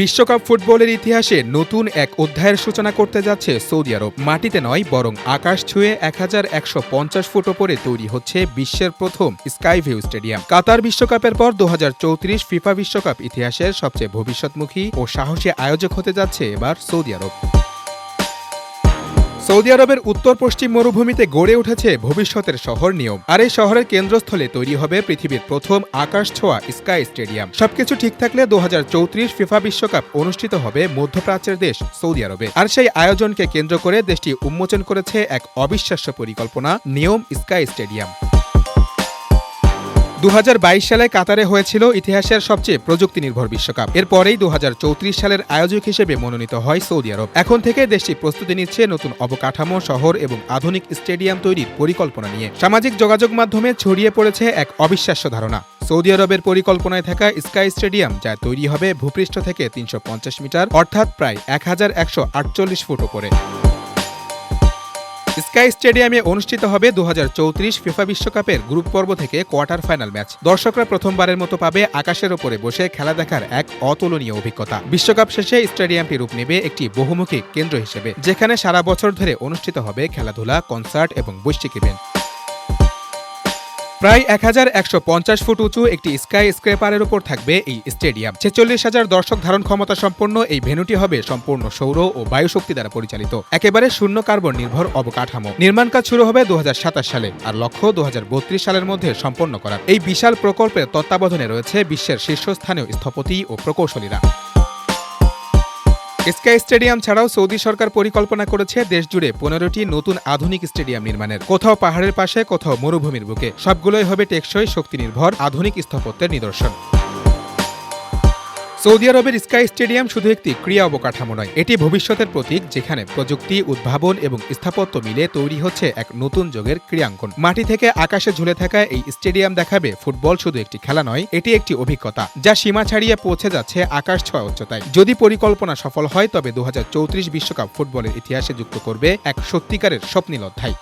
বিশ্বকাপ ফুটবলের ইতিহাসে নতুন এক অধ্যায়ের সূচনা করতে যাচ্ছে সৌদি আরব। মাটিতে নয়, বরং আকাশ ছুঁয়ে এক হাজার একশো পঞ্চাশ ফুট ওপরে তৈরি হচ্ছে বিশ্বের প্রথম স্কাইভিউ স্টেডিয়াম। কাতার বিশ্বকাপের পর দু হাজার চৌত্রিশ ফিফা বিশ্বকাপ ইতিহাসের সবচেয়ে ভবিষ্যৎমুখী ও সাহসী আয়োজক হতে যাচ্ছে এবার সৌদি আরব। সৌদি আরবের উত্তর পশ্চিম মরুভূমিতে গড়ে উঠেছে ভবিষ্যতের শহর নিয়ম। আর এই শহরের কেন্দ্রস্থলে তৈরি হবে পৃথিবীর প্রথম আকাশ ছোঁয়া স্কাই স্টেডিয়াম। সবকিছু ঠিক থাকলে দু হাজার চৌত্রিশ ফিফা বিশ্বকাপ অনুষ্ঠিত হবে মধ্যপ্রাচ্যের দেশ সৌদি আরবে। আর সেই আয়োজনকে কেন্দ্র করে দেশটি উন্মোচন করেছে এক অবিশ্বাস্য পরিকল্পনা, নিয়ম স্কাই স্টেডিয়াম। দু হাজার বাইশ সালে কাতারে হয়েছিল ইতিহাসের সবচেয়ে প্রযুক্তি নির্ভর বিশ্বকাপ। এরপরেই দু হাজার চৌত্রিশ সালের আয়োজক হিসেবে মনোনীত হয় সৌদি আরব। এখন থেকে দেশটি প্রস্তুতি নিচ্ছে নতুন অবকাঠামো, শহর এবং আধুনিক স্টেডিয়াম তৈরির পরিকল্পনা নিয়ে। সামাজিক যোগাযোগ মাধ্যমে ছড়িয়ে পড়েছে এক অবিশ্বাস্য ধারণা। সৌদি আরবের পরিকল্পনায় থাকা স্কাই স্টেডিয়াম, যা তৈরি হবে ভূপৃষ্ঠ থেকে তিনশো পঞ্চাশ মিটার, অর্থাৎ প্রায় এক হাজার একশো আটচল্লিশ ফুট উপরে স্কাই স্টেডিয়ামে অনুষ্ঠিত হবে দু হাজার চৌত্রিশ ফিফা বিশ্বকাপের গ্রুপ পর্ব থেকে কোয়ার্টার ফাইনাল ম্যাচ। দর্শকরা প্রথমবারের মতো পাবে আকাশের ওপরে বসে খেলা দেখার এক অতুলনীয় অভিজ্ঞতা। বিশ্বকাপ শেষে স্টেডিয়ামটি রূপ নেবে একটি বহুমুখী কেন্দ্র হিসেবে, যেখানে সারা বছর ধরে অনুষ্ঠিত হবে খেলাধুলা, কনসার্ট এবং বৈশ্বিক ইভেন্ট। প্রায় এক হাজার একশো পঞ্চাশ ফুট উঁচু একটি স্কাই স্ক্রেপারের উপর থাকবে এই স্টেডিয়াম। ছেচল্লিশ হাজার দর্শক ধারণ ক্ষমতা সম্পন্ন এই ভেন্যুটি হবে সম্পূর্ণ সৌর ও বায়ু শক্তি দ্বারা পরিচালিত। একেবারে শূন্য কার্বন নির্ভর অবকাঠামো। নির্মাণ কাজ শুরু হবে দু সালে আর লক্ষ্য দু হাজার বত্রিশ সালের মধ্যে সম্পন্ন করা এই বিশাল প্রকল্পের তত্ত্বাবধানে রয়েছে বিশ্বের শীর্ষস্থানীয় স্থপতি ও প্রকৌশলীরা। স্কাই স্টেডিয়াম ছাড়াও সৌদি সরকার পরিকল্পনা করেছে দেশ জুড়ে পনেরোটি নতুন আধুনিক স্টেডিয়াম নির্মাণের। কোথাও পাহাড়ের পাশে, কোথাও মরুভূমির বুকে। সবগুলোই হবে টেকসই শক্তি নির্ভর আধুনিক স্থাপত্যের নিদর্শন। সৌদি আরবের স্কাই স্টেডিয়াম শুধু একটি ক্রিয়া অবকাঠামো নয়, এটি ভবিষ্যতের প্রতীক যেখানে প্রযুক্তি, উদ্ভাবন এবং স্থাপত্য মিলে তৈরি হচ্ছে এক নতুন যুগের ক্রিয়াঙ্কন মাটি থেকে আকাশে ঝুলে থাকা এই স্টেডিয়াম দেখাবে ফুটবল শুধু একটি খেলা নয়, এটি একটি অভিজ্ঞতা, যা সীমা ছাড়িয়ে পৌঁছে যাচ্ছে আকাশ ছয় উচ্চতায়। যদি পরিকল্পনা সফল হয়, তবে দু বিশ্বকাপ ফুটবলের ইতিহাসে যুক্ত করবে এক সত্যিকারের স্বপ্নীল অধ্যায়।